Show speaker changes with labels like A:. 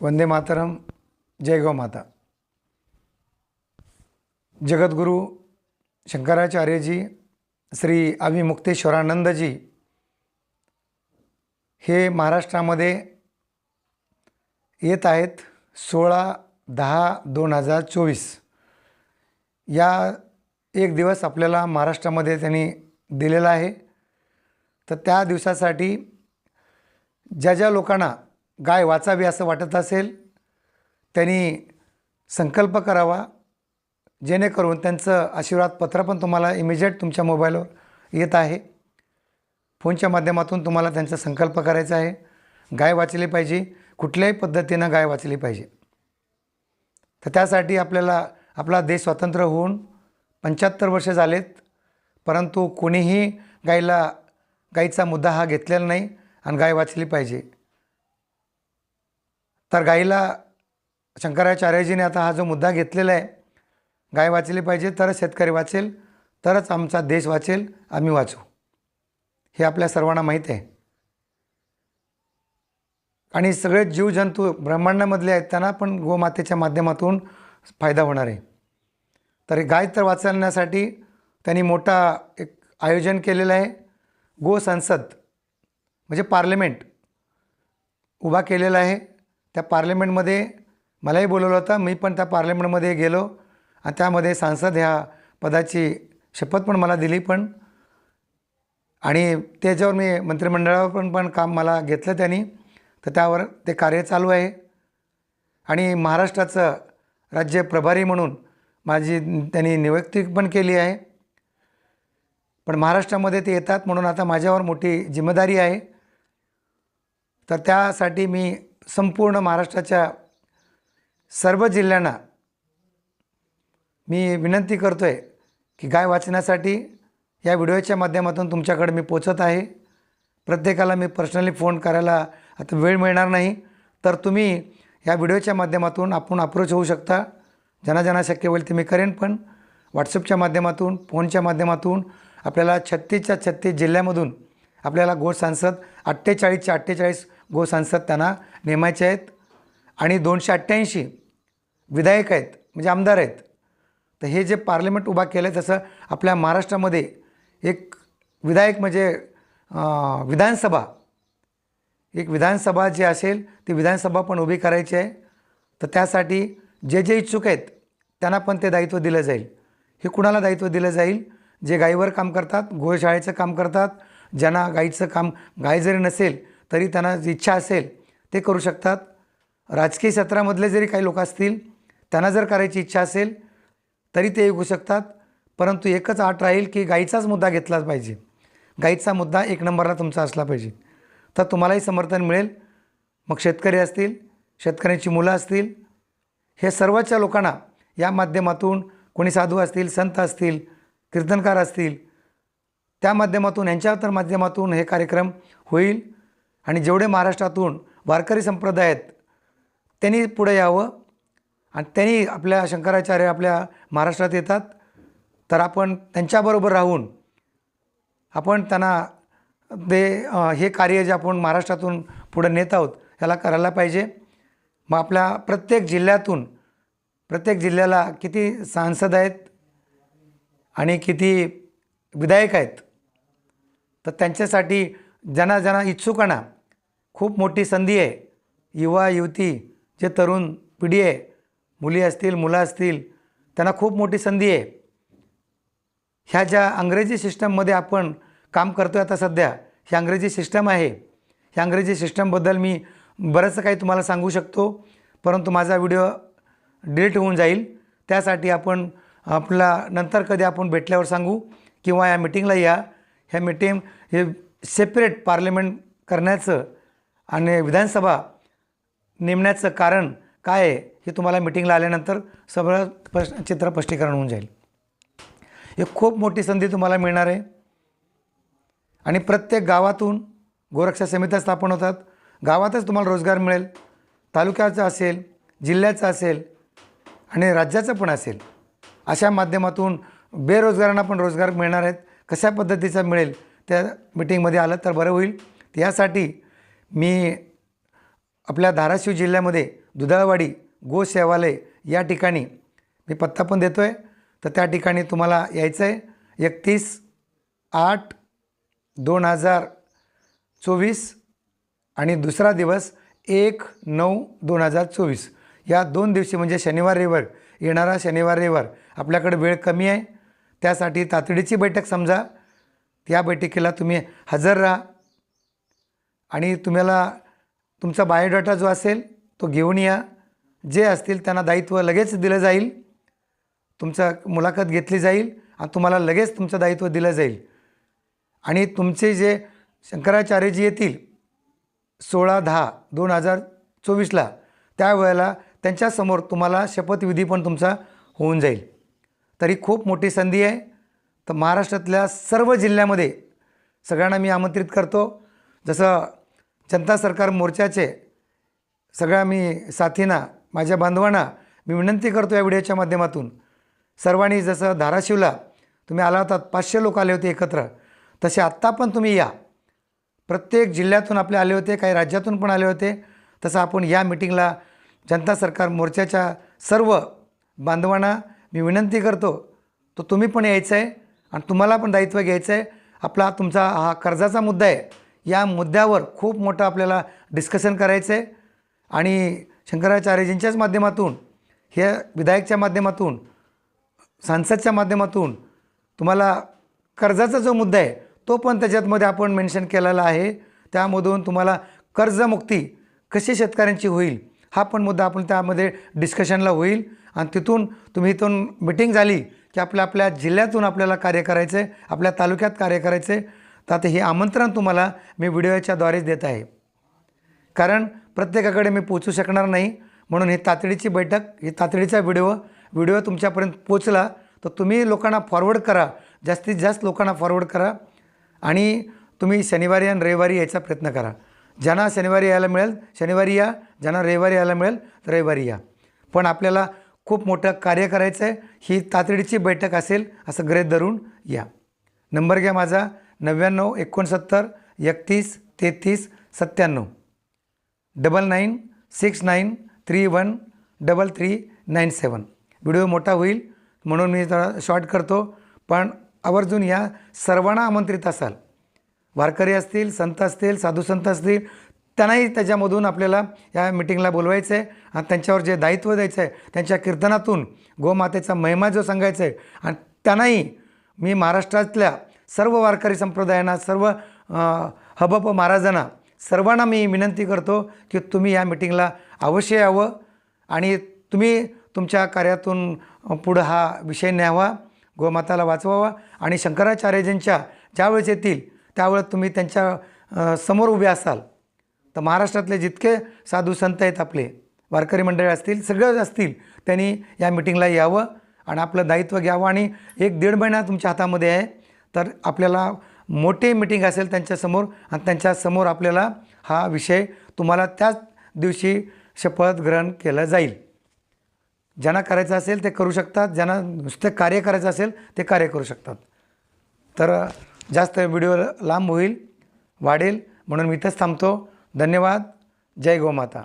A: वंदे मातरम जय गौ माता। जगद्गुरू शंकराचार्यजी श्री अभिमुक्तेश्वरानंदजी हे महाराष्ट्रामध्ये येत आहेत सोळा दहा दोन हजार चोवीस. या एक दिवस आपल्याला महाराष्ट्रामध्ये त्यांनी दिलेला आहे. तर त्या दिवसासाठी ज्या ज्या लोकांना गाय वाचावी असं वाटत असेल त्यांनी संकल्प करावा जेणेकरून त्यांचं आशीर्वाद पत्र पण तुम्हाला इमिजिएट तुमच्या मोबाईलवर येत आहे. फोनच्या माध्यमातून तुम्हाला त्यांचा संकल्प करायचा आहे. गाय वाचली पाहिजे कुठल्याही पद्धतीनं गाय वाचली पाहिजे. तर त्यासाठी आपल्याला आपला देश स्वतंत्र होऊन पंच्याहत्तर वर्ष झालेत परंतु कोणीही गायला गाईचा मुद्दा हा घेतलेला नाही आणि गाय वाचली पाहिजे. तर गाईला शंकराचार्यजीने आता हा जो मुद्दा घेतलेला आहे गाय वाचली पाहिजे तरच शेतकरी वाचेल तरच आमचा देश वाचेल आम्ही वाचू. हे आपल्या सर्वांना माहीत आहे. आणि सगळे जीवजंतू ब्रह्मांडामधले आहेत त्यांना पण गोमातेच्या माध्यमातून फायदा होणार आहे. तर हे गाय तर वाचवण्यासाठी त्यांनी मोठा एक आयोजन केलेलं आहे. गो संसद म्हणजे पार्लमेंट उभा केलेला आहे. त्या पार्लमेंटमध्ये मलाही बोलवलं होतं. मी पण त्या पार्लमेंटमध्ये गेलो आणि त्यामध्ये सांसद ह्या पदाची शपथ पण मला दिली पण. आणि त्याच्यावर मी मंत्रिमंडळावर पण पण काम मला घेतलं त्यांनी. तर त्यावर ते कार्य चालू आहे. आणि महाराष्ट्राचं राज्य प्रभारी म्हणून माझी त्यांनी नियुक्ती पण केली आहे. पण महाराष्ट्रामध्ये ते येतात म्हणून आता माझ्यावर मोठी जिम्मेदारी आहे. तर त्यासाठी मी संपूर्ण महाराष्ट्राच्या सर्व जिल्ह्यांना मी विनंती करतो आहे की गाय वाचण्यासाठी या व्हिडिओच्या माध्यमातून तुमच्याकडे मी पोचत आहे. प्रत्येकाला मी पर्सनली फोन करायला आता वेळ मिळणार नाही. तर तुम्ही या व्हिडिओच्या माध्यमातून आपण अप्रोच होऊ शकता. ज्यांना ज्यांना शक्य होईल ते मी करेन पण व्हॉट्सअपच्या माध्यमातून फोनच्या माध्यमातून आपल्याला छत्तीसच्या छत्तीस जिल्ह्यामधून आपल्याला गोड सांसद अठ्ठेचाळीसच्या अठ्ठेचाळीस गो सांसद त्यांना नेमायचे आहेत. आणि दोनशे अठ्ठ्याऐंशी विधायक आहेत म्हणजे आमदार आहेत. तर हे जे पार्लमेंट उभा केलं आहे तसं आपल्या महाराष्ट्रामध्ये एक विधायक म्हणजे विधानसभा एक विधानसभा जी असेल ती विधानसभा पण उभी करायची आहे. तर त्यासाठी जे जे इच्छुक आहेत त्यांना पण ते दायित्व दिलं जाईल. हे कुणाला दायित्व दिलं जाईल? जे गाईवर काम करतात गोशाळेचं काम करतात ज्यांना गाईचं काम गाय जरी नसेल तरी त्यांना जी इच्छा असेल ते करू शकतात. राजकीय क्षेत्रामधले जरी काही लोक असतील त्यांना जर करायची इच्छा असेल तरी ते येऊ शकतात. परंतु एकच आट राहील की गाईचाच मुद्दा घेतलाच पाहिजे. गाईचा मुद्दा एक नंबरला तुमचा असला पाहिजे. तर तुम्हालाही समर्थन मिळेल. मग शेतकरी असतील शेतकऱ्यांची मुलं असतील हे सर्वच्या लोकांना या माध्यमातून कोणी साधू असतील संत असतील कीर्तनकार असतील त्या माध्यमातून यांच्या तर माध्यमातून हे कार्यक्रम होईल. आणि जेवढे महाराष्ट्रातून वारकरी संप्रदाय आहेत त्यांनी पुढे यावं. आणि त्यांनी आपल्या शंकराचार्य आपल्या महाराष्ट्रात येतात. तर आपण त्यांच्याबरोबर राहून आपण त्यांना ते हे कार्य जे आपण महाराष्ट्रातून पुढे नेत आहोत ह्याला करायला पाहिजे. मग आपल्या प्रत्येक जिल्ह्यातून प्रत्येक जिल्ह्याला किती सांसद आहेत आणि किती विधायक आहेत तर त्यांच्यासाठी ज्यांना ज्यांना इच्छुकांना खूप मोठी संधी आहे. युवा युवती जे तरुण पिढी आहे मुली असतील मुलं असतील त्यांना खूप मोठी संधी आहे. ह्या ज्या अंग्रेजी सिस्टममध्ये आपण काम करतो आहे आता सध्या ही अंग्रेजी सिस्टम आहे. ह्या अंग्रेजी सिस्टमबद्दल मी बरंचसं काही तुम्हाला सांगू शकतो परंतु माझा व्हिडिओ डिलीट होऊन जाईल. त्यासाठी आपण आपला नंतर कधी आपण भेटल्यावर सांगू किंवा या मिटिंगला या. ह्या मिटिंग हे सेपरेट पार्लमेंट करण्याचं आणि विधानसभा नेमण्याचं कारण काय आहे हे तुम्हाला मिटिंगला आल्यानंतर सगळं स्पष्ट चित्र स्पष्टीकरण होऊन जाईल. हे खूप मोठी संधी तुम्हाला मिळणार आहे. आणि प्रत्येक गावातून गोरक्षा समित्या स्थापन होतात. गावातच तुम्हाला रोजगार मिळेल. तालुक्याचा असेल जिल्ह्याचा असेल आणि राज्याचं पण असेल. अशा माध्यमातून बेरोजगारांना पण रोजगार मिळणार आहेत. कशा पद्धतीचा मिळेल त्या मिटिंगमध्ये आलं तर बरं होईल. यासाठी मी आपल्या धाराशिव जिल्ह्यामध्ये दुधाळवाडी गो सेवालय या ठिकाणी मी पत्ता पण देतो आहे तर त्या ठिकाणी तुम्हाला यायचं आहे एकतीस आठ दोन हजार चोवीस आणि दुसरा दिवस एक नऊ दोन हजार चोवीस. या दोन दिवशी म्हणजे शनिवार रविवार येणारा शनिवार रविवार आपल्याकडे वेळ कमी आहे. त्यासाठी तातडीची बैठक समजा. त्या बैठकीला तुम्ही हजर राहा. आणि तुम्हाला तुमचा बायोडाटा जो असेल तो घेऊन या. जे असतील त्यांना दायित्व लगेच दिलं जाईल. तुमचा मुलाखत घेतली जाईल आणि तुम्हाला लगेच तुमचं दायित्व दिलं जाईल. आणि तुमचे जे शंकराचार्यजी येतील सोळा दहा दोन हजार चोवीसला त्यावेळेला त्यांच्यासमोर तुम्हाला शपथविधी पण तुमचा होऊन जाईल. तरी खूप मोठी संधी आहे. तर महाराष्ट्रातल्या सर्व जिल्ह्यामध्ये सगळ्यांना मी आमंत्रित करतो. जसं जनता सरकार मोर्चाचे सगळ्या मी साथींना माझ्या बांधवांना मी विनंती करतो या व्हिडिओच्या माध्यमातून. सर्वांनी जसं धाराशिवला तुम्ही आला होतात पाचशे लोक आले होते एकत्र तसे आत्ता पण तुम्ही या. प्रत्येक जिल्ह्यातून आपले आले होते काही राज्यातून पण आले होते. तसं आपण या मिटिंगला जनता सरकार मोर्चाच्या सर्व बांधवांना मी विनंती करतो तो तुम्ही पण यायचं आहे आणि तुम्हाला पण दायित्व घ्यायचं आहे आपला तुमचा हा कर्जाचा मुद्दा आहे. या मुद्द्यावर खूप मोठं आपल्याला डिस्कशन करायचं आहे आणि शंकराचार्यजींच्याच माध्यमातून ह्या विधायकच्या माध्यमातून सांसदच्या माध्यमातून तुम्हाला कर्जाचा जो मुद्दा आहे तो पण त्याच्यातमध्ये आपण मेन्शन केलेला आहे. त्यामधून तुम्हाला कर्जमुक्ती कशी शेतकऱ्यांची होईल हा पण मुद्दा आपण त्यामध्ये डिस्कशनला होईल. आणि तिथून तुम्ही इथून मिटिंग झाली की आपल्या आपल्या जिल्ह्यातून आपल्याला कार्य करायचं आहे आपल्या तालुक्यात कार्य करायचं आहे तर आता हे आमंत्रण तुम्हाला मी व्हिडिओच्याद्वारेच देत आहे. कारण प्रत्येकाकडे मी पोचू शकणार नाही. म्हणून ही तातडीची बैठक ही तातडीचा व्हिडिओ व्हिडिओ तुमच्यापर्यंत पोचला तर तुम्ही लोकांना फॉरवर्ड करा. जास्तीत जास्त लोकांना फॉरवर्ड करा आणि तुम्ही शनिवारी आणि रविवारी यायचा प्रयत्न करा. ज्यांना शनिवारी यायला मिळेल शनिवारी या. ज्यांना रविवारी यायला मिळेल तर रविवारी या. पण आपल्याला खूप मोठं कार्य करायचं आहे ही तातडीची बैठक असेल असं ग्रहित धरून या. नंबर घ्या माझा. नव्याण्णव एकोणसत्तर एकतीस तेहतीस सत्त्याण्णव. Double nine six nine three one double three nine seven. Video मोठा होईल म्हणून मी थोडा शॉर्ट करतो पण आवर्जून या सर्वांना आमंत्रित असाल. वारकरी असतील संत असतील साधू संत असतील त्यांनाही त्याच्यामधून आपल्याला या मिटिंगला बोलवायचं आहे आणि त्यांच्यावर जे दायित्व द्यायचं आहे त्यांच्या कीर्तनातून गोमातेचा महिमा जो सांगायचा आहे आणि त्यांनाही मी महाराष्ट्रातल्या सर्व वारकरी संप्रदायांना सर्व हबप महाराजांना सर्वांना मी विनंती करतो की तुम्ही या मिटिंगला अवश्य यावं आणि तुम्ही तुमच्या कार्यातून पुढं हा विषय न्यावा गोमाताला वाचवावा आणि शंकराचार्यजींच्या ज्यावेळेस येतील त्यावेळेस तुम्ही त्यांच्यासमोर उभे असाल. तर महाराष्ट्रातले जितके साधू संत आहेत आपले वारकरी मंडळी असतील सगळे असतील त्यांनी या मिटिंगला यावं आणि आपलं दायित्व घ्यावं आणि एक दीड महिना तुमच्या हातामध्ये आहे. तर आपल्याला मोठी मिटिंग असेल त्यांच्यासमोर आणि त्यांच्यासमोर आपल्याला हा विषय तुम्हाला त्याच दिवशी शपथ ग्रहण केलं जाईल. ज्यांना करायचं असेल ते करू शकतात ज्यांना नुसतं कार्य करायचं असेल ते कार्य करू शकतात. तर जास्त व्हिडिओ लांब होईल वाढेल म्हणून मी इथंच थांबतो. धन्यवाद. जय गोमाता.